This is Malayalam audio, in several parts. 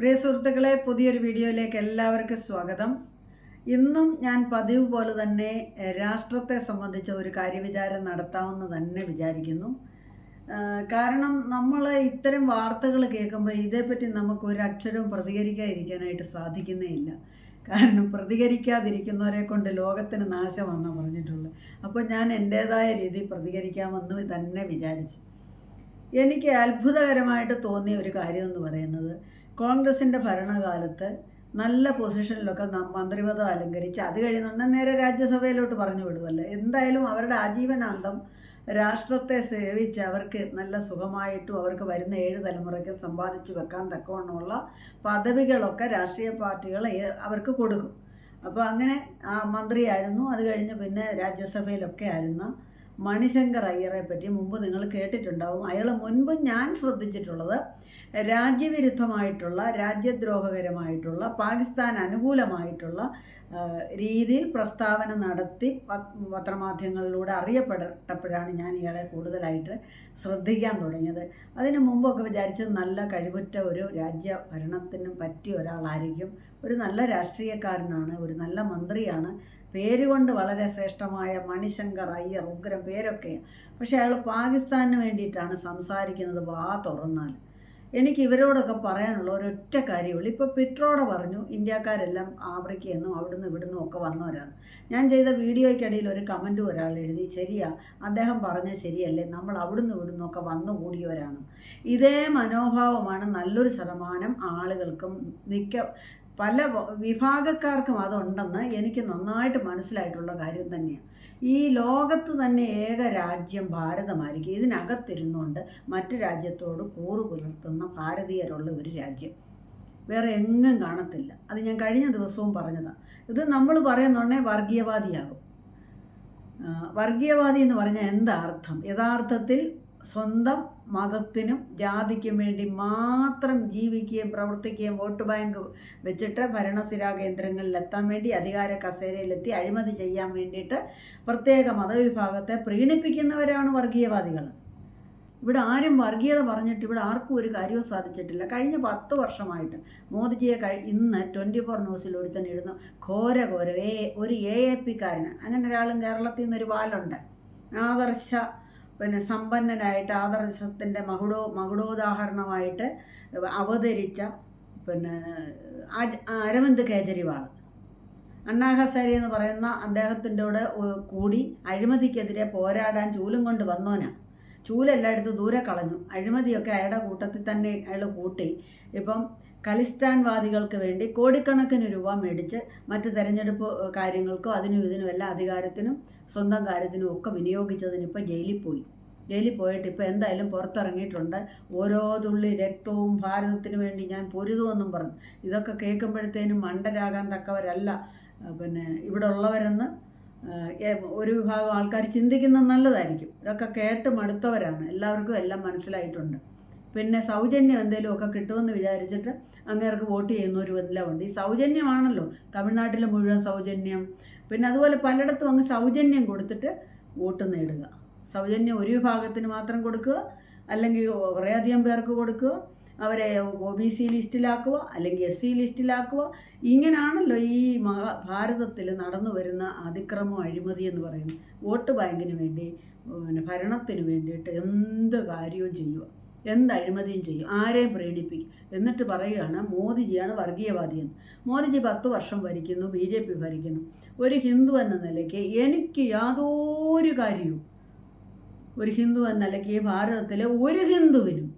പ്രിയ സുഹൃത്തുക്കളെ പുതിയൊരു വീഡിയോയിലേക്ക് എല്ലാവർക്കും സ്വാഗതം. ഇന്നും ഞാൻ പതിവ് പോലെ തന്നെ രാഷ്ട്രത്തെ സംബന്ധിച്ച ഒരു കാര്യവിചാരം നടത്താമെന്ന് തന്നെ വിചാരിക്കുന്നു. കാരണം നമ്മൾ ഇത്തരം വാർത്തകൾ കേൾക്കുമ്പോൾ ഇതേപ്പറ്റി നമുക്ക് ഒരു അക്ഷരവും പ്രതികരിക്കാതിരിക്കാനായിട്ട് സാധിക്കുന്നേ ഇല്ല കാരണം പ്രതികരിക്കാതിരിക്കുന്നവരെ കൊണ്ട് ലോകത്തിന് നാശമെന്നാണ് പറഞ്ഞിട്ടുള്ളത്. അപ്പോൾ ഞാൻ എന്റേതായ രീതിയിൽ പ്രതികരിക്കാമെന്ന് തന്നെ വിചാരിച്ചു. എനിക്ക് അത്ഭുതകരമായിട്ട് തോന്നിയ ഒരു കാര്യം എന്ന് പറയുന്നത് കോൺഗ്രസിന്റെ ഭരണകാലത്ത് നല്ല പൊസിഷനിലൊക്കെ മന്ത്രിപദം അലങ്കരിച്ച് അത് കഴിയുന്നുണ്ടെങ്കിൽ നേരെ രാജ്യസഭയിലോട്ട് പറഞ്ഞു വിടുമല്ലോ എന്തായാലും അവരുടെ ആജീവനാന്തം രാഷ്ട്രത്തെ സേവിച്ച് അവർക്ക് നല്ല സുഖമായിട്ടും അവർക്ക് വരുന്ന ഏഴ് തലമുറയ്ക്കും സമ്പാദിച്ചു വെക്കാൻ തക്കവണ്ണമുള്ള പദവികളൊക്കെ രാഷ്ട്രീയ പാർട്ടികൾ അവർക്ക് കൊടുക്കും. അപ്പോൾ അങ്ങനെ ആ മന്ത്രിയായിരുന്നു. അത് കഴിഞ്ഞ് പിന്നെ രാജ്യസഭയിലൊക്കെ ആയിരുന്ന മണിശങ്കർ അയ്യറെ പറ്റി മുമ്പ് നിങ്ങൾ കേട്ടിട്ടുണ്ടാവും. അയാൾ മുൻപ് ഞാൻ ശ്രദ്ധിച്ചിട്ടുള്ളത് രാജ്യവിരുദ്ധമായിട്ടുള്ള രാജ്യദ്രോഹകരമായിട്ടുള്ള പാകിസ്ഥാൻ അനുകൂലമായിട്ടുള്ള രീതിയിൽ പ്രസ്താവന നടത്തി പത്രമാധ്യമങ്ങളിലൂടെ അറിയപ്പെട്ടപ്പോഴാണ് ഞാൻ ഇയാളെ കൂടുതലായിട്ട് ശ്രദ്ധിക്കാൻ തുടങ്ങിയത്. അതിന് മുമ്പൊക്കെ വിചാരിച്ചത് നല്ല കഴിവുറ്റ ഒരു രാജ്യ ഭരണത്തിനും പറ്റിയ ഒരാളായിരിക്കും. ഒരു നല്ല രാഷ്ട്രീയക്കാരനാണ് ഒരു നല്ല മന്ത്രിയാണ്. പേരുകൊണ്ട് വളരെ ശ്രേഷ്ഠമായ മണിശങ്കർ അയ്യർ ഉഗ്രം പേരൊക്കെയാണ്. പക്ഷേ അയാൾ പാകിസ്ഥാനിന് വേണ്ടിയിട്ടാണ് സംസാരിക്കുന്നത് വാ തുറന്നാൽ. എനിക്ക് ഇവരോടൊക്കെ പറയാനുള്ള ഒരൊറ്റ കാര്യമുള്ളൂ. ഇപ്പോൾ പിട്രോടെ പറഞ്ഞു ഇന്ത്യക്കാരെല്ലാം ആഫ്രിക്കയെന്നും അവിടുന്ന് ഇവിടുന്നും ഒക്കെ വന്നവരാണ്. ഞാൻ ചെയ്ത വീഡിയോയ്ക്കിടയിൽ ഒരു കമന്റ് ഒരാൾ എഴുതി ശരിയാ അദ്ദേഹം പറഞ്ഞ ശരിയല്ലേ? നമ്മൾ അവിടുന്ന് ഇവിടുന്നും ഒക്കെ വന്നു കൂടിയവരാണ്. ഇതേ മനോഭാവമാണ് നല്ലൊരു ശതമാനം ആളുകൾക്കും മിക്ക പല വിഭാഗക്കാർക്കും അതുണ്ടെന്ന് എനിക്ക് നന്നായിട്ട് മനസ്സിലായിട്ടുള്ള കാര്യം തന്നെയാണ്. ഈ ലോകത്ത് തന്നെ ഏക രാജ്യം ഭാരതമായിരിക്കും. ഇതിനകത്തിരുന്നുകൊണ്ട് മറ്റു രാജ്യത്തോട് കൂറു പുലർത്തുന്ന ഭാരതീയരുള്ള ഒരു രാജ്യം. വേറെ എങ്ങും കാണത്തില്ല. അത് ഞാൻ കഴിഞ്ഞ ദിവസവും പറഞ്ഞതാണ് ഇത് നമ്മൾ പറയുന്നുണ്ടേ വർഗീയവാദിയാകും. വർഗീയവാദി എന്ന് പറഞ്ഞാൽ എന്താ അർത്ഥം? യഥാർത്ഥത്തിൽ സ്വന്തം മതത്തിനും ജാതിക്കും വേണ്ടി മാത്രം ജീവിക്കുകയും പ്രവർത്തിക്കുകയും വോട്ട് ബാങ്ക് വെച്ചിട്ട് ഭരണസിരാ കേന്ദ്രങ്ങളിൽ എത്താൻ വേണ്ടി അധികാര കസേരയിലെത്തി അഴിമതി ചെയ്യാൻ വേണ്ടിയിട്ട് പ്രത്യേക മതവിഭാഗത്തെ പ്രീണിപ്പിക്കുന്നവരാണ് വർഗീയവാദികൾ. ഇവിടെ ആരും വർഗീയത പറഞ്ഞിട്ട് ഇവിടെ ആർക്കും ഒരു കാര്യവും സാധിച്ചിട്ടില്ല. കഴിഞ്ഞ പത്ത് വർഷമായിട്ട് മോദിജിയെ കഴി ഇന്ന് ട്വന്റി ഫോർ ന്യൂസിൽ ഒരുത്തൻ എഴുതുന്നു ഘോര ഘോര ഏ ഒരു എ എ പിക്കാരന് അങ്ങനെ ഒരാളും കേരളത്തിൽ നിന്നൊരു വാലുണ്ട് ആദർശ പിന്നെ സമ്പന്നനായിട്ട് ആദർശത്തിന്റെ മകുടോ മകുടോദാഹരണമായിട്ട് അവതരിച്ച പിന്നെ അരവിന്ദ് കേജ്രിവാൾ. അണ്ണാ ഹസാരി എന്ന് പറയുന്ന അദ്ദേഹത്തിന്റെ കൂടെ കൂടി അഴിമതിക്കെതിരെ പോരാടാൻ ചൂലും കൊണ്ട് വന്നോനാ ചൂലെല്ലായിടത്തും ദൂരെ കളഞ്ഞു. അഴിമതിയൊക്കെ അയാളുടെ കൂട്ടത്തിൽ തന്നെ അയാൾ കൂട്ടി. ഇപ്പം ഖലിസ്ഥാൻവാദികൾക്ക് വേണ്ടി കോടിക്കണക്കിന് രൂപ മേടിച്ച് മറ്റ് തെരഞ്ഞെടുപ്പ് കാര്യങ്ങൾക്കും അതിനും ഇതിനും എല്ലാ അധികാരത്തിനും സ്വന്തം കാര്യത്തിനും ഒക്കെ വിനിയോഗിച്ചതിന് ഇപ്പം ജയിലിൽ പോയി. ജയിലിൽ പോയിട്ട് ഇപ്പോൾ എന്തായാലും പുറത്തിറങ്ങിയിട്ടുണ്ട്. ഓരോ തുള്ളി രക്തവും ഭാരതത്തിന് വേണ്ടി ഞാൻ പൊരുതുമെന്നും പറഞ്ഞു. ഇതൊക്കെ കേൾക്കുമ്പോഴത്തേനും മണ്ടരാകാൻ തക്കവരല്ല. പിന്നെ ഇവിടെ ഉള്ളവരെന്ന് ഒരു വിഭാഗം ആൾക്കാർ ചിന്തിക്കുന്നത് നല്ലതായിരിക്കും. ഇതൊക്കെ കേട്ട് മടുത്തവരാണ്. എല്ലാവർക്കും എല്ലാം മനസ്സിലായിട്ടുണ്ട്. പിന്നെ സൗജന്യം എന്തെങ്കിലുമൊക്കെ കിട്ടുമെന്ന് വിചാരിച്ചിട്ട് അങ്ങേർക്ക് വോട്ട് ചെയ്യുന്നവരും എല്ലാം ഉണ്ട് ഈ സൗജന്യമാണല്ലോ തമിഴ്നാട്ടിൽ മുഴുവൻ സൗജന്യം. പിന്നെ അതുപോലെ പലയിടത്തും അങ്ങ് സൗജന്യം കൊടുത്തിട്ട് വോട്ട് നേടുക. സൗജന്യം ഒരു വിഭാഗത്തിന് മാത്രം കൊടുക്കുക അല്ലെങ്കിൽ കുറേയധികം പേർക്ക് കൊടുക്കുക അവരെ ഒ ബി സി ലിസ്റ്റിലാക്കുക അല്ലെങ്കിൽ എസ് സി ലിസ്റ്റിലാക്കുക. ഇങ്ങനെയാണല്ലോ ഈ മഹാ ഭാരതത്തിൽ നടന്നു വരുന്ന അതിക്രമം അഴിമതി എന്ന് പറയുന്നത്. വോട്ട് ബാങ്കിന് വേണ്ടി പിന്നെ ഭരണത്തിന് വേണ്ടിയിട്ട് എന്ത് കാര്യവും ചെയ്യുക. എന്ത് അഴിമതിയും ചെയ്യും. ആരെയും പ്രീണിപ്പിക്കും. എന്നിട്ട് പറയുകയാണ് മോദിജിയാണ് വർഗീയവാദിയെന്ന്. മോദിജി പത്ത് വർഷം ഭരിക്കുന്നു ബി ജെ പി ഭരിക്കുന്നു. ഒരു ഹിന്ദു എന്ന നിലയ്ക്ക് എനിക്ക് യാതൊരു കാര്യവും ഒരു ഹിന്ദു എന്ന നിലയ്ക്ക് ഈ ഭാരതത്തിലെ ഒരു ഹിന്ദുവിനും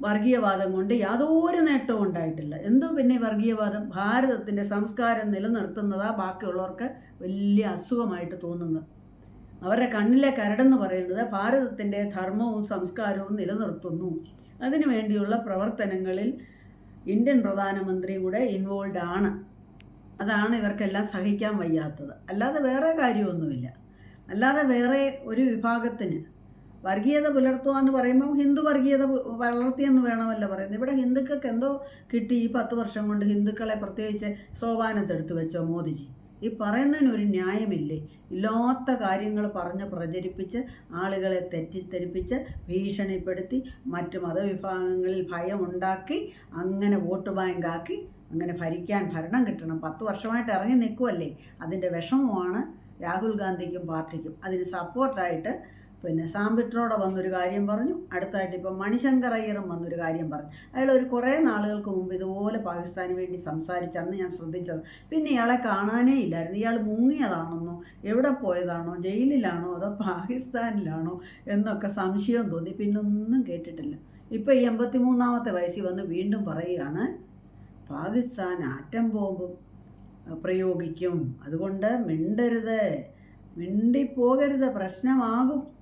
വർഗീയവാദം കൊണ്ട് യാതൊരു നേട്ടവും ഉണ്ടായിട്ടില്ല. എന്തോ പിന്നെ വർഗീയവാദം? ഭാരതത്തിന്റെ സംസ്കാരം നിലനിർത്തുന്നതാ ബാക്കിയുള്ളവർക്ക് വലിയ അസുഖമായിട്ട് തോന്നുന്നത്. അവരുടെ കണ്ണിലെ കരടെന്ന് പറയുന്നത് ഭാരതത്തിന്റെ ധർമ്മവും സംസ്കാരവും നിലനിർത്തുന്നു. അതിനു വേണ്ടിയുള്ള പ്രവർത്തനങ്ങളിൽ ഇന്ത്യൻ പ്രധാനമന്ത്രി കൂടെ ഇൻവോൾവ് ആണ്. അതാണ് ഇവർക്കെല്ലാം സഹിക്കാൻ വയ്യാത്തത്. അല്ലാതെ വേറെ കാര്യമൊന്നുമില്ല. അല്ലാതെ വേറെ ഒരു വിഭാഗത്തിന് വർഗീയത പുലർത്തുക എന്ന് പറയുമ്പോൾ ഹിന്ദു വർഗീയത വളർത്തിയെന്ന് വേണമല്ല പറയുന്നത്. ഇവിടെ ഹിന്ദുക്കൾക്ക് എന്തോ കിട്ടി ഈ പത്ത് വർഷം കൊണ്ട് ഹിന്ദുക്കളെ പ്രത്യേകിച്ച് സോപാനത്തെടുത്ത് വെച്ചോ മോദിജി? ഈ പറയുന്നതിന് ഒരു ന്യായമില്ലേ? ഇല്ലാത്ത കാര്യങ്ങൾ പറഞ്ഞ് പ്രചരിപ്പിച്ച് ആളുകളെ തെറ്റിദ്ധരിപ്പിച്ച് ഭീഷണിപ്പെടുത്തി മറ്റു മതവിഭാഗങ്ങളിൽ ഭയം ഉണ്ടാക്കി അങ്ങനെ വോട്ട് ബാങ്കാക്കി അങ്ങനെ ഭരിക്കാൻ ഭരണം കിട്ടണം. പത്ത് വർഷമായിട്ട് ഇറങ്ങി നിൽക്കുമല്ലേ അതിന്റെ വിഷമമാണ് രാഹുൽ ഗാന്ധിക്കും പാർട്ടിക്കും. അതിന് സപ്പോർട്ടായിട്ട് പിന്നെ സാമ്പിട്രോടെ വന്നൊരു കാര്യം പറഞ്ഞു. അടുത്തായിട്ട് ഇപ്പം മണിശങ്കർ അയ്യറും വന്നൊരു കാര്യം പറഞ്ഞു. അയാൾ ഒരു കുറേ നാളുകൾക്ക് മുമ്പ് ഇതുപോലെ പാകിസ്ഥാന് വേണ്ടി സംസാരിച്ച അന്ന് ഞാൻ ശ്രദ്ധിച്ചത്. പിന്നെ ഇയാളെ കാണാനേ ഇല്ലായിരുന്നു. ഇയാൾ മുങ്ങിയതാണെന്നോ എവിടെ പോയതാണോ ജയിലിലാണോ അതോ പാകിസ്ഥാനിലാണോ എന്നൊക്കെ സംശയം തോന്നി. പിന്നെ ഒന്നും കേട്ടിട്ടില്ല. ഇപ്പോൾ ഈ എൺപത്തി മൂന്നാമത്തെ വയസ്സിൽ വന്ന് വീണ്ടും പറയുകയാണ് പാകിസ്ഥാൻ ആറ്റം ബോംബ് പ്രയോഗിക്കും. അതുകൊണ്ട് മിണ്ടരുത്. മിണ്ടിപ്പോകരുത്. പ്രശ്നമാകും.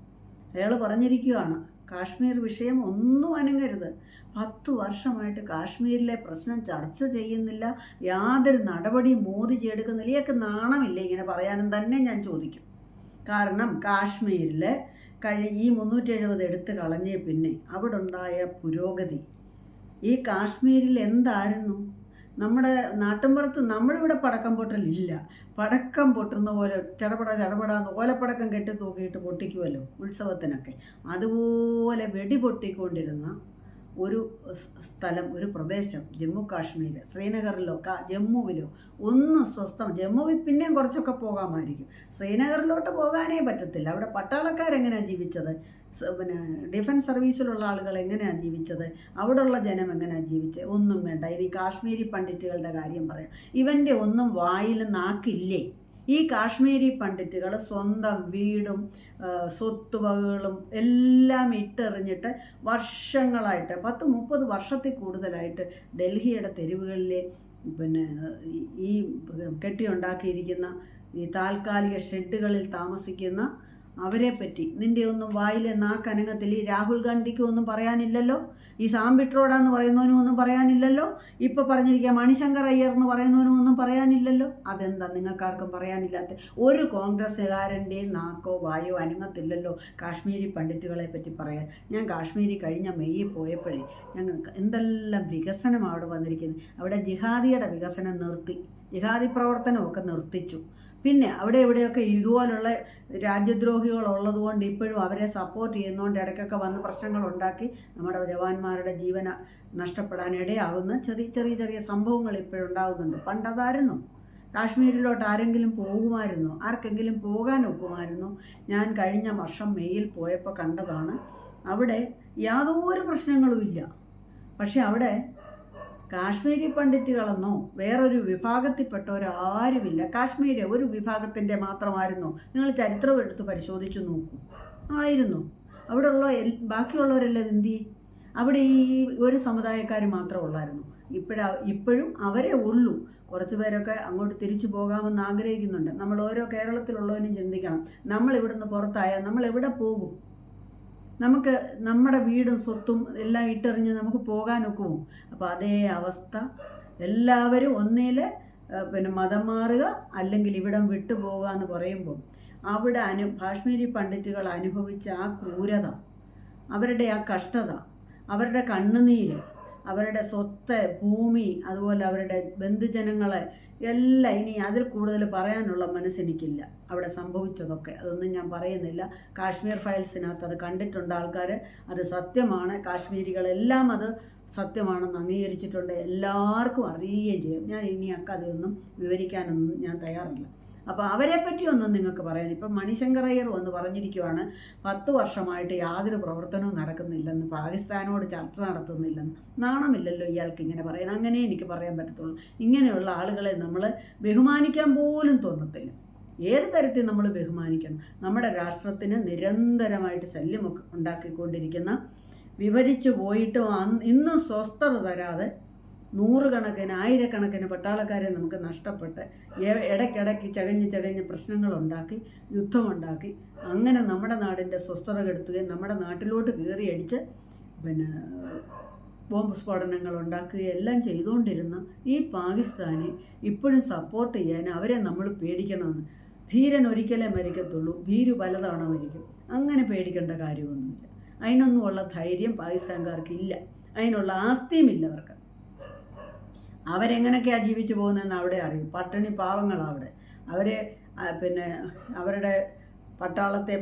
അയാൾ പറഞ്ഞിരിക്കുകയാണ് കാശ്മീർ വിഷയം ഒന്നും അനങ്ങരുത്. പത്ത് വർഷമായിട്ട് കാശ്മീരിലെ പ്രശ്നം ചർച്ച ചെയ്യുന്നില്ല യാതൊരു നടപടിയും മോദിജി എടുക്കുന്നില്ല. ഇയാൾക്ക് നാണമില്ല ഇങ്ങനെ പറയാനും തന്നെ ഞാൻ ചോദിക്കും. കാരണം കാശ്മീരിൽ കഴി ഈ മുന്നൂറ്റി എഴുപത് എടുത്ത് കളഞ്ഞേ പിന്നെ അവിടെ ഉണ്ടായ പുരോഗതി. ഈ കാശ്മീരിൽ എന്തായിരുന്നു? നമ്മുടെ നാട്ടിൻപുറത്ത് നമ്മളിവിടെ പടക്കം പൊട്ടലില്ല. പടക്കം പൊട്ടുന്ന പോലെ ചടപട ചടപടാന്ന് ഓലപ്പടക്കം കെട്ടി തൂക്കിയിട്ട് പൊട്ടിക്കുമല്ലോ ഉത്സവത്തിനൊക്കെ. അതുപോലെ വെടി പൊട്ടിക്കൊണ്ടിരുന്ന ഒരു സ്ഥലം ഒരു പ്രദേശം ജമ്മു കാശ്മീർ ശ്രീനഗറിലോ കാ ജമ്മുവിലോ ഒന്നും സ്വസ്ഥം ജമ്മുവിൽ പിന്നെയും കുറച്ചൊക്കെ പോകാമായിരിക്കും. ശ്രീനഗറിലോട്ട് പോകാനേ പറ്റത്തില്ല. അവിടെ പട്ടാളക്കാരെങ്ങനെയാണ് ജീവിച്ചത്? പിന്നെ ഡിഫൻസ് സർവീസിലുള്ള ആളുകൾ എങ്ങനെയാണ് ജീവിച്ചത്? അവിടെയുള്ള ജനം എങ്ങനെയാണ് ജീവിച്ചത് ഒന്നും വേണ്ട. ഇനി കാശ്മീരി പണ്ഡിറ്റുകളുടെ കാര്യം പറയാം. ഇവന്റെ ഒന്നും വായിൽ നാക്കില്ലേ? ഈ കാശ്മീരി പണ്ഡിറ്റുകൾ സ്വന്തം വീടും സ്വത്തുവകകളും എല്ലാം ഇട്ടെറിഞ്ഞിട്ട് വർഷങ്ങളായിട്ട് പത്ത് മുപ്പത് വർഷത്തിൽ കൂടുതലായിട്ട് ഡൽഹിയുടെ തെരുവുകളിലെ പിന്നെ ഈ കെട്ടിയുണ്ടാക്കിയിരിക്കുന്ന ഈ താൽക്കാലിക ഷെഡുകളിൽ താമസിക്കുന്ന അവരെ പറ്റി നിന്റെ ഒന്നും വായിലെ നാക്കനങ്ങത്തിൽ ഈ രാഹുൽ ഗാന്ധിക്കും ഒന്നും പറയാനില്ലല്ലോ? ഈ സാമ്പിട്രോഡാന്ന് പറയുന്നവനും ഒന്നും പറയാനില്ലല്ലോ? ഇപ്പോൾ പറഞ്ഞിരിക്കുക മണിശങ്കർ അയ്യർ എന്ന് പറയുന്നവനും ഒന്നും പറയാനില്ലല്ലോ? അതെന്താ നിങ്ങൾക്കാർക്കും പറയാനില്ലാത്ത? ഒരു കോൺഗ്രസ്സുകാരന്റെയും നാക്കോ വായോ അനങ്ങത്തില്ലല്ലോ കാശ്മീരി പണ്ഡിറ്റുകളെ പറ്റി പറയാൻ. ഞാൻ കാശ്മീരി കഴിഞ്ഞ മെയ്യിൽ പോയപ്പോഴേ ഞങ്ങൾക്ക് എന്തെല്ലാം വികസനം അവിടെ വന്നിരിക്കുന്നത് അവിടെ ജിഹാദിയുടെ വികസനം നിർത്തി. ജിഹാദി പ്രവർത്തനമൊക്കെ നിർത്തിച്ചു. പിന്നെ അവിടെ ഇവിടെയൊക്കെ ഇതുപോലുള്ള രാജ്യദ്രോഹികൾ ഉള്ളതുകൊണ്ട് ഇപ്പോഴും അവരെ സപ്പോർട്ട് ചെയ്യുന്നതുകൊണ്ട് ഇടയ്ക്കൊക്കെ വന്ന് പ്രശ്നങ്ങൾ ഉണ്ടാക്കി നമ്മുടെ ജവാന്മാരുടെ ജീവന നഷ്ടപ്പെടാൻ ഇടയാകുന്ന ചെറിയ ചെറിയ ചെറിയ സംഭവങ്ങൾ ഇപ്പോഴും ഉണ്ടാകുന്നുണ്ട്. പണ്ടതായിരുന്നു. കാശ്മീരിലോട്ട് ആരെങ്കിലും പോകുമായിരുന്നു. ആർക്കെങ്കിലും പോകാൻ ഒക്കുമായിരുന്നു ഞാൻ കഴിഞ്ഞ വർഷം മെയ്യിൽ പോയപ്പോൾ കണ്ടതാണ്. അവിടെ യാതൊരു പ്രശ്നങ്ങളുമില്ല പക്ഷെ അവിടെ കാശ്മീരി പണ്ഡിറ്റുകളെന്നോ വേറൊരു വിഭാഗത്തിൽപ്പെട്ടവരോ ആരുമില്ല. കാശ്മീര് ഒരു വിഭാഗത്തിന്റെ മാത്രമായിരുന്നു. നിങ്ങൾ ചരിത്രം എടുത്ത് പരിശോധിച്ചു നോക്കൂ. ആയിരുന്നു. അവിടെ എൽ ബാക്കിയുള്ളവരെല്ലാം എന്തി അവിടെ ഈ ഒരു സമുദായക്കാർ മാത്രമേ ഉള്ളായിരുന്നു. ഇപ്പോഴാ ഇപ്പോഴും അവരെ ഉള്ളൂ. കുറച്ച് പേരൊക്കെ അങ്ങോട്ട് തിരിച്ചു പോകാമെന്ന് ആഗ്രഹിക്കുന്നുണ്ട്. നമ്മൾ ഓരോ കേരളത്തിലുള്ളവനും ചിന്തിക്കണം. നമ്മൾ ഇവിടുന്ന് പുറത്തായാൽ നമ്മൾ എവിടെ പോകും? നമുക്ക് നമ്മുടെ വീടും സ്വത്തും എല്ലാം ഇട്ടെറിഞ്ഞ് നമുക്ക് പോകാനൊക്കുമോ അപ്പോൾ അതേ അവസ്ഥ. എല്ലാവരും ഒന്നിൽ പിന്നെ മതം മാറുക അല്ലെങ്കിൽ ഇവിടം വിട്ടു എന്ന് പറയുമ്പോൾ അവിടെ അനു കാശ്മീരി പണ്ഡിറ്റുകൾ അനുഭവിച്ച ആ ക്രൂരത അവരുടെ ആ കഷ്ടത അവരുടെ കണ്ണുനീര് അവരുടെ സ്വത്ത് ഭൂമി അതുപോലെ അവരുടെ ബന്ധുജനങ്ങളെ എല്ലാം ഇനി അതിൽ കൂടുതൽ പറയാനുള്ള മനസ്സെനിക്കില്ല. അവിടെ സംഭവിച്ചതൊക്കെ. അതൊന്നും ഞാൻ പറയുന്നില്ല. കാശ്മീർ ഫയൽസിനകത്ത് അത് കണ്ടിട്ടുണ്ട് ആൾക്കാർ അത് സത്യമാണ്. കാശ്മീരികളെല്ലാം അത് സത്യമാണെന്ന് അംഗീകരിച്ചിട്ടുണ്ട്. എല്ലാവർക്കും അറിയുകയും ചെയ്യും. ഞാൻ ഇനി അക്കാതെയൊന്നും വിവരിക്കാനൊന്നും ഞാൻ തയ്യാറില്ല. അപ്പോൾ അവരെ പറ്റിയൊന്നും നിങ്ങൾക്ക് പറയാൻ. ഇപ്പം മണിശങ്കർ അയ്യർ വന്ന് പറഞ്ഞിരിക്കുവാണ് പത്ത് വർഷമായിട്ട് യാതൊരു പ്രവർത്തനവും നടക്കുന്നില്ലെന്ന് പാകിസ്ഥാനോട് ചർച്ച നടത്തുന്നില്ലെന്ന്. നാണമില്ലല്ലോ ഇയാൾക്ക് ഇങ്ങനെ പറയാൻ. അങ്ങനെ എനിക്ക് പറയാൻ പറ്റത്തുള്ളൂ. ഇങ്ങനെയുള്ള ആളുകളെ നമ്മൾ ബഹുമാനിക്കാൻ പോലും തോന്നത്തില്ല. ഏത് തരത്തിൽ നമ്മൾ ബഹുമാനിക്കണം? നമ്മുടെ രാഷ്ട്രത്തിന് നിരന്തരമായിട്ട് ശല്യമൊക്കെ ഉണ്ടാക്കിക്കൊണ്ടിരിക്കുന്ന വിവരിച്ചു പോയിട്ടും ഇന്നും സ്വസ്ഥത തരാതെ നൂറുകണക്കിന് ആയിരക്കണക്കിന് പട്ടാളക്കാരെ നമുക്ക് നഷ്ടപ്പെട്ട് ഇടയ്ക്കിടയ്ക്ക് ചകഞ്ഞ് ചകഞ്ഞ് പ്രശ്നങ്ങളുണ്ടാക്കി യുദ്ധമുണ്ടാക്കി അങ്ങനെ നമ്മുടെ നാടിന്റെ സ്വസ്ഥത കെടുത്തുകയും നമ്മുടെ നാട്ടിലോട്ട് കയറിയടിച്ച് പിന്നെ ബോംബ് സ്ഫോടനങ്ങൾ ഉണ്ടാക്കുകയും എല്ലാം ചെയ്തുകൊണ്ടിരുന്ന ഈ പാകിസ്ഥാനെ ഇപ്പോഴും സപ്പോർട്ട് ചെയ്യാൻ അവരെ നമ്മൾ പേടിക്കണമെന്ന്. ധീരൻ ഒരിക്കലേ മരിക്കത്തുള്ളൂ ഭീരു പലതവണ മരിക്കും. അങ്ങനെ പേടിക്കേണ്ട കാര്യമൊന്നുമില്ല. അതിനൊന്നുമുള്ള ധൈര്യം പാകിസ്ഥാൻകാർക്ക് ഇല്ല അതിനുള്ള ആസ്തിയുമില്ല അവർക്ക്. അവരെങ്ങനെയൊക്കെയാണ് ജീവിച്ചു പോകുന്നതെന്ന് അവിടെ അറിയും. പട്ടിണി പാവങ്ങളാണ് അവിടെ അവർ പിന്നെ അവരുടെ പട്ടാളത്തെ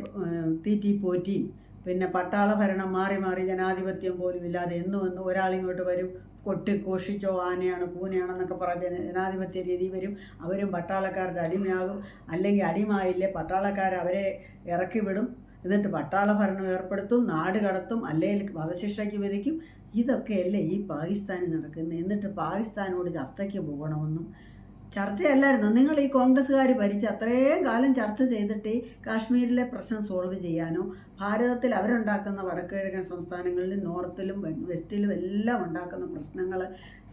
തീറ്റി പോറ്റിയും പിന്നെ പട്ടാള ഭരണം മാറി മാറി ജനാധിപത്യം പോലും ഇല്ലാതെ എന്നും എന്നും ഒരാളിങ്ങോട്ട് വരും. കൊട്ടി കോഷിച്ചോ ആനയാണ് പൂനയാണെന്നൊക്കെ പറഞ്ഞ് ജനാധിപത്യ രീതി വരും. അവരും പട്ടാളക്കാരുടെ അടിമയാകും. അല്ലെങ്കിൽ അടിമായില്ലേ പട്ടാളക്കാർ അവരെ ഇറക്കി വിടും. എന്നിട്ട് പട്ടാള ഭരണം ഏർപ്പെടുത്തും നാട് കടത്തും അല്ലെങ്കിൽ വധശിക്ഷയ്ക്ക് വിധിക്കും. ഇതൊക്കെയല്ലേ ഈ പാകിസ്ഥാനിൽ നടക്കുന്നത്? എന്നിട്ട് പാകിസ്ഥാനോട് ചർച്ചയ്ക്ക് പോകണമെന്നും. ചർച്ചയല്ലായിരുന്നു? നിങ്ങൾ ഈ കോൺഗ്രസ്സുകാർ ഭരിച്ച് അത്രയും കാലം ചർച്ച ചെയ്തിട്ട് കാശ്മീരിലെ പ്രശ്നം സോൾവ് ചെയ്യാനോ ഭാരതത്തിൽ അവരുണ്ടാക്കുന്ന വടക്കുകിഴക്കൻ സംസ്ഥാനങ്ങളിലും നോർത്തിലും വെസ്റ്റിലും എല്ലാം ഉണ്ടാക്കുന്ന പ്രശ്നങ്ങൾ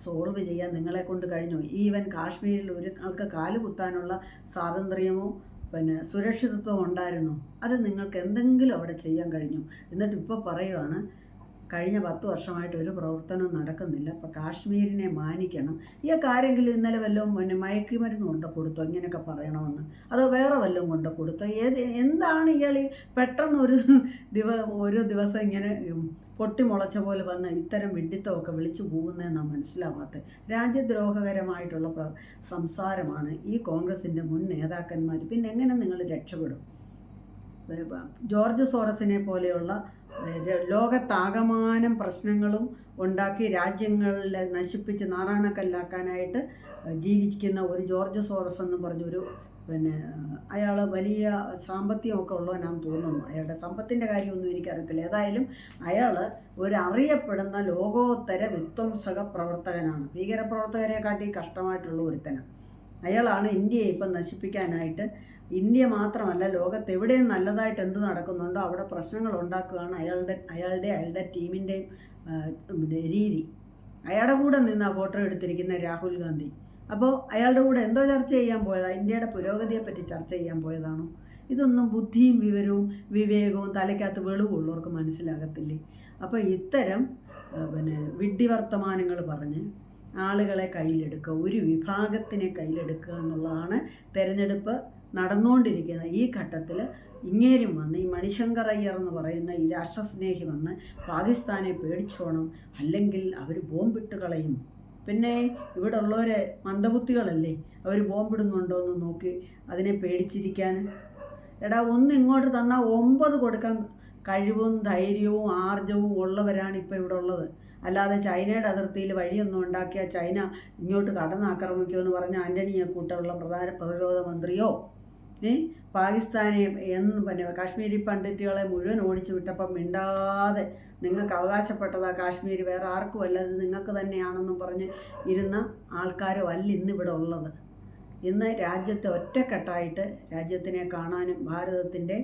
സോൾവ് ചെയ്യാൻ നിങ്ങളെ കൊണ്ട് കഴിഞ്ഞു? ഈവൻ കാശ്മീരിൽ ഒരു ആൾക്ക് കാൽ കുത്താനുള്ള സ്വാതന്ത്ര്യമോ പിന്നെ സുരക്ഷിതത്വം ഉണ്ടായിരുന്നു? അത് നിങ്ങൾക്ക് എന്തെങ്കിലും അവിടെ ചെയ്യാൻ കഴിഞ്ഞു? എന്നിട്ട് ഇപ്പോൾ പറയുവാണ് കഴിഞ്ഞ പത്ത് വർഷമായിട്ട് ഒരു പ്രവർത്തനവും നടക്കുന്നില്ല. അപ്പോൾ കാശ്മീരിനെ മാനിക്കണം. ഈ ആരെങ്കിലും ഇന്നലെ വല്ലതും പിന്നെ മയക്കുമരുന്ന് കൊണ്ട് കൊടുത്തോ? ഇങ്ങനെയൊക്കെ പറയണമെന്ന്. അത് വേറെ വല്ലതും കൊണ്ട് കൊടുത്തോ? ഏത് എന്താണ് ഇയാൾ പെട്ടെന്ന് ഒരു ദിവ ഓരോ ദിവസം ഇങ്ങനെ പൊട്ടിമുളച്ച പോലെ വന്ന് ഇത്തരം വിഡിത്തമൊക്കെ വിളിച്ചു പോകുന്നതെന്നാണ് മനസ്സിലാവാത്തത്. രാജ്യദ്രോഹകരമായിട്ടുള്ള സംസാരമാണ് ഈ കോൺഗ്രസിന്റെ മുൻ നേതാക്കന്മാർ. പിന്നെ എങ്ങനെ നിങ്ങൾ രക്ഷപ്പെടും? ജോർജ് സോറസിനെ പോലെയുള്ള ലോകത്താകമാനം പ്രശ്നങ്ങളും ഉണ്ടാക്കി രാജ്യങ്ങളെ നശിപ്പിച്ച് നാറാണക്കല്ലാക്കാനായിട്ട് ജീവിക്കുന്ന ഒരു ജോർജ് സോറസ് എന്ന് പറഞ്ഞൊരു പിന്നെ അയാൾ വലിയ സാമ്പത്തികമൊക്കെ ഉള്ളവനാണെന്ന് തോന്നുന്നു. അയാളുടെ സമ്പത്തിന്റെ കാര്യമൊന്നും എനിക്കറിയത്തില്ല. ഏതായാലും അയാൾ ഒരു അറിയപ്പെടുന്ന ലോകോത്തര വിധ്വംസക പ്രവർത്തകനാണ്. ഭീകരപ്രവർത്തകരെക്കാട്ടി കഷ്ടമായിട്ടുള്ള ഒരുത്തനാണ്. അയാളാണ് ഇന്ത്യയെ ഇപ്പം നശിപ്പിക്കാനായിട്ട്. ഇന്ത്യ മാത്രമല്ല ലോകത്ത് എവിടെയും നല്ലതായിട്ട് എന്ത് നടക്കുന്നുണ്ടോ അവിടെ പ്രശ്നങ്ങൾ ഉണ്ടാക്കുകയാണ് അയാളുടെ അയാളുടെ അയാളുടെ ടീമിന്റെയും രീതി. അയാളുടെ കൂടെ നിന്ന് ആ ഫോട്ടോ എടുത്തിരിക്കുന്ന രാഹുൽ ഗാന്ധി. അപ്പോൾ അയാളുടെ കൂടെ എന്തോ ചർച്ച ചെയ്യാൻ പോയതാ? ഇന്ത്യയുടെ പുരോഗതിയെപ്പറ്റി ചർച്ച ചെയ്യാൻ പോയതാണോ? ഇതൊന്നും ബുദ്ധിയും വിവരവും വിവേകവും തലയ്ക്കകത്ത് വെളിവുള്ളവർക്ക് മനസ്സിലാകത്തില്ലേ? അപ്പോൾ ഇത്തരം പിന്നെ വിഡ്ഢി വർത്തമാനങ്ങൾ പറഞ്ഞ് ആളുകളെ കയ്യിലെടുക്കുക ഒരു വിഭാഗത്തിനെ കയ്യിലെടുക്കുക എന്നുള്ളതാണ് തെരഞ്ഞെടുപ്പ് നടന്നുകൊണ്ടിരിക്കുന്ന ഈ ഘട്ടത്തിൽ ഇങ്ങേരും വന്ന് ഈ മണിശങ്കർ അയ്യർ എന്ന് പറയുന്ന ഈ രാഷ്ട്രസ്നേഹി വന്ന് പാകിസ്ഥാനെ പേടിച്ചോണം അല്ലെങ്കിൽ അവർ ബോംബിട്ട് കളയും. പിന്നെ ഇവിടെ ഉള്ളവരെ മന്ദബുദ്ധികളല്ലേ? അവർ ബോംബിടുന്നുണ്ടോ എന്ന് നോക്കി അതിനെ പേടിച്ചിരിക്കാൻ എടാ ഒന്ന് ഇങ്ങോട്ട് തന്നാൽ ഒമ്പത് കൊടുക്കാൻ കഴിവും ധൈര്യവും ആർജവും ഉള്ളവരാണ് ഇപ്പോൾ ഇവിടെ ഉള്ളത്. അല്ലാതെ ചൈനയുടെ അതിർത്തിയിൽ വഴിയൊന്നും ഉണ്ടാക്കിയാൽ ചൈന ഇങ്ങോട്ട് കടന്നാക്രമിക്കുമെന്ന് പറഞ്ഞ ആന്റണിയെ കൂട്ടുള്ള പ്രധാന പ്രതിരോധ മന്ത്രിയോ? ഏ? പാകിസ്ഥാനെ എന്ന് പിന്നെ കാശ്മീരി പണ്ഡിറ്റുകളെ മുഴുവൻ ഓടിച്ചു വിട്ടപ്പം മിണ്ടാതെ നിങ്ങൾക്ക് അവകാശപ്പെട്ടതാ കാശ്മീർ വേറെ ആർക്കും അല്ല നിങ്ങൾക്ക് തന്നെയാണെന്നും പറഞ്ഞ് ഇരുന്ന ആൾക്കാരോ അല്ല ഇന്നിവിടെ ഉള്ളത്. ഇന്ന് രാജ്യത്തെ ഒറ്റക്കെട്ടായിട്ട് രാജ്യത്തിനെ കാണാനും ഭാരതത്തിന്റെ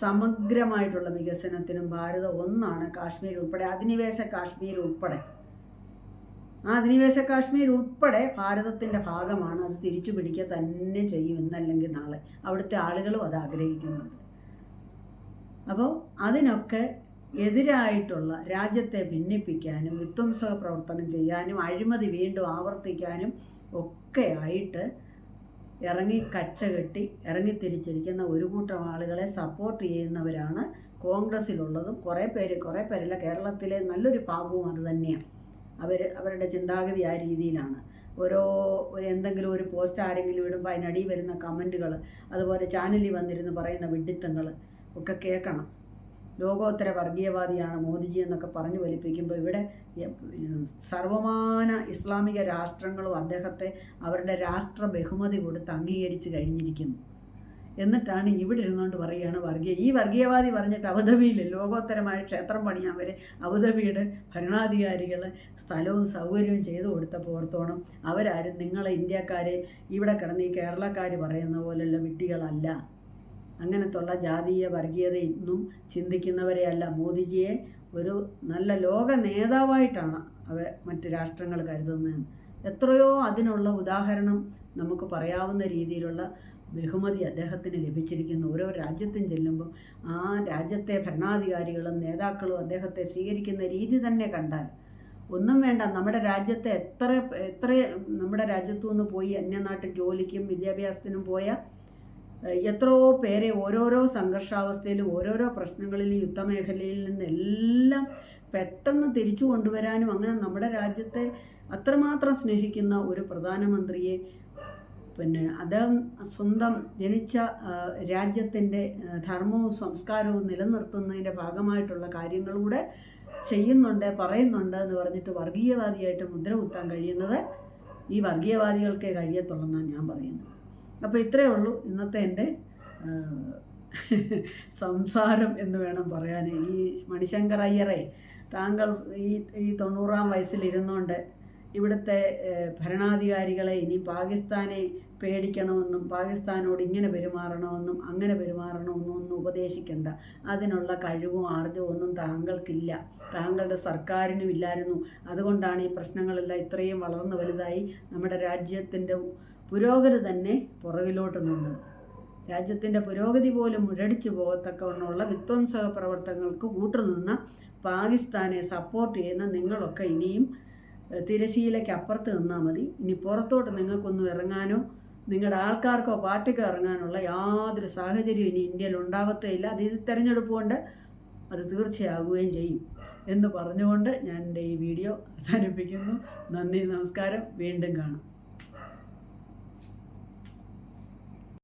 സമഗ്രമായിട്ടുള്ള വികസനത്തിനും ഭാരതം ഒന്നാണ് കാശ്മീർ ഉൾപ്പെടെ അധിനിവേശ കാശ്മീർ ഉൾപ്പെടെ. ആ അധിനിവേശ കാശ്മീർ ഉൾപ്പെടെ ഭാരതത്തിന്റെ ഭാഗമാണ് അത് തിരിച്ചു പിടിക്കുക തന്നെ ചെയ്യും ഇന്നല്ലെങ്കിൽ നാളെ. അവിടുത്തെ ആളുകളും അത് ആഗ്രഹിക്കുന്നുണ്ട്. അപ്പോൾ അതിനൊക്കെ എതിരായിട്ടുള്ള രാജ്യത്തെ ഭിന്നിപ്പിക്കാനും വിധ്വംസക പ്രവർത്തനം ചെയ്യാനും അഴിമതി വീണ്ടും ആവർത്തിക്കാനും ഒക്കെ ആയിട്ട് ഇറങ്ങി കച്ച കെട്ടി ഇറങ്ങിത്തിരിച്ചിരിക്കുന്ന ഒരു കൂട്ടം ആളുകളെ സപ്പോർട്ട് ചെയ്യുന്നവരാണ് കോൺഗ്രസ്സിലുള്ളതും കുറേ പേര് കുറേ പേരല്ല കേരളത്തിലെ നല്ലൊരു ഭാഗവും അത് തന്നെയാണ് അവർ അവരുടെ ചിന്താഗതി ആ രീതിയിലാണ്. ഓരോ എന്തെങ്കിലും ഒരു പോസ്റ്റ് ആരെങ്കിലും ഇടുമ്പോൾ അതിനടിയിൽ വരുന്ന കമന്റുകൾ അതുപോലെ ചാനലിൽ വന്നിരുന്ന് പറയുന്ന വിഡിത്തങ്ങൾ ഒക്കെ കേൾക്കണം. ലോകോത്തര വർഗീയവാദിയാണ് മോദിജി എന്നൊക്കെ പറഞ്ഞു വലിപ്പിക്കുമ്പോൾ ഇവിടെ സർവമാന ഇസ്ലാമിക രാഷ്ട്രങ്ങളും അദ്ദേഹത്തെ അവരുടെ രാഷ്ട്ര ബഹുമതി കൊടുത്ത് അംഗീകരിച്ച് കഴിഞ്ഞിരിക്കുന്നു. എന്നിട്ടാണ് ഇവിടെ ഇരുന്നുകൊണ്ട് പറയുകയാണ് വർഗീയ. ഈ വർഗീയവാദി പറഞ്ഞിട്ട് അബുദാബിയിൽ ലോകോത്തരമായ ക്ഷേത്രം പണിയാൻ വരെ അബുദാബിയുടെ ഭരണാധികാരികൾ സ്ഥലവും സൗകര്യവും ചെയ്തു കൊടുത്തപ്പോൾ ഓർത്തോണം അവരാരും നിങ്ങളെ ഇന്ത്യക്കാരെ ഇവിടെ കിടന്ന് ഈ കേരളക്കാർ പറയുന്ന പോലെയുള്ള വിഡ്ഢികളല്ല. അങ്ങനത്തുള്ള ജാതീയ വർഗീയത ഇന്നും ചിന്തിക്കുന്നവരെയല്ല. മോദിജിയെ ഒരു നല്ല ലോക നേതാവായിട്ടാണ് അവ മറ്റ് രാഷ്ട്രങ്ങൾ കരുതുന്നത്. എത്രയോ അതിനുള്ള ഉദാഹരണം നമുക്ക് പറയാവുന്ന രീതിയിലുള്ള ബഹുമതി അദ്ദേഹത്തിന് ലഭിച്ചിരിക്കുന്നു. ഓരോ രാജ്യത്തും ചെല്ലുമ്പോൾ ആ രാജ്യത്തെ ഭരണാധികാരികളും നേതാക്കളും അദ്ദേഹത്തെ സ്വീകരിക്കുന്ന രീതി തന്നെ കണ്ടാൽ ഒന്നും വേണ്ട. നമ്മുടെ രാജ്യത്തെ എത്ര എത്ര നമ്മുടെ രാജ്യത്തു നിന്ന് പോയി അന്യനാട്ടിൽ ജോലിക്കും വിദ്യാഭ്യാസത്തിനും പോയ എത്രയോ പേരെ ഓരോരോ സംഘർഷാവസ്ഥയിലും ഓരോരോ പ്രശ്നങ്ങളിലും യുദ്ധമേഖലയിൽ നിന്നെല്ലാം പെട്ടെന്ന് തിരിച്ചു കൊണ്ടുവരാനും അങ്ങനെ നമ്മുടെ രാജ്യത്തെ അത്രമാത്രം സ്നേഹിക്കുന്ന ഒരു പ്രധാനമന്ത്രിയെ പിന്നെ അദ്ദേഹം സ്വന്തം ജനിച്ച രാജ്യത്തിന്റെ ധർമ്മവും സംസ്കാരവും നിലനിർത്തുന്നതിന്റെ ഭാഗമായിട്ടുള്ള കാര്യങ്ങളൂടെ ചെയ്യുന്നുണ്ട് പറയുന്നുണ്ട് എന്ന് പറഞ്ഞിട്ട് വർഗീയവാദിയായിട്ട് മുദ്ര കുത്താൻ കഴിയുന്നത് ഈ വർഗീയവാദികൾക്കേ കഴിയത്തുള്ളെന്നാണ് ഞാൻ പറയുന്നത്. അപ്പോൾ ഇത്രയേ ഉള്ളൂ ഇന്നത്തെ എന്റെ സംസാരം എന്ന് വേണം പറയാൻ. ഈ മണിശങ്കർ അയ്യറെ താങ്കൾ ഈ ഈ തൊണ്ണൂറാം വയസ്സിലിരുന്നുകൊണ്ട് ഇവിടുത്തെ ഭരണാധികാരികളെ ഇനി പാകിസ്ഥാനെ പേടിക്കണമെന്നും പാകിസ്ഥാനോട് ഇങ്ങനെ പെരുമാറണമെന്നും അങ്ങനെ പെരുമാറണമെന്നും ഒന്നും ഉപദേശിക്കേണ്ട. അതിനുള്ള കഴിവും ആർജവും ഒന്നും താങ്കൾക്കില്ല. താങ്കളുടെ സർക്കാരിനും ഇല്ലായിരുന്നു. അതുകൊണ്ടാണ് ഈ പ്രശ്നങ്ങളെല്ലാം ഇത്രയും വളർന്നു വലുതായി. നമ്മുടെ രാജ്യത്തിന്റെ പുരോഗതി തന്നെ പുറകിലോട്ട് നിന്നത് രാജ്യത്തിന്റെ പുരോഗതി പോലും മുരടിച്ചു പോകത്തക്കവണ്ണമുള്ള വിധ്വംസക പ്രവർത്തനങ്ങൾക്ക് കൂട്ടുനിന്ന പാകിസ്ഥാനെ സപ്പോർട്ട് ചെയ്യുന്ന നിങ്ങളൊക്കെ ഇനിയും തിരശീലയ്ക്ക് അപ്പുറത്ത് നിന്നാൽ മതി. ഇനി പുറത്തോട്ട് നിങ്ങൾക്കൊന്നും ഇറങ്ങാനോ നിങ്ങളുടെ ആൾക്കാർക്കോ പാർട്ടിക്കോ ഇറങ്ങാനുള്ള യാതൊരു സാഹചര്യവും ഇനി ഇന്ത്യയിൽ ഉണ്ടാവത്തേയില്ല അത് ഇത് തിരഞ്ഞെടുപ്പ് കൊണ്ട് അത് തീർച്ചയാകുകയും ചെയ്യും എന്ന് പറഞ്ഞുകൊണ്ട് ഞാൻ എന്റെ ഈ വീഡിയോ അവസാനിപ്പിക്കുന്നു. നന്ദി നമസ്കാരം. വീണ്ടും കാണാം.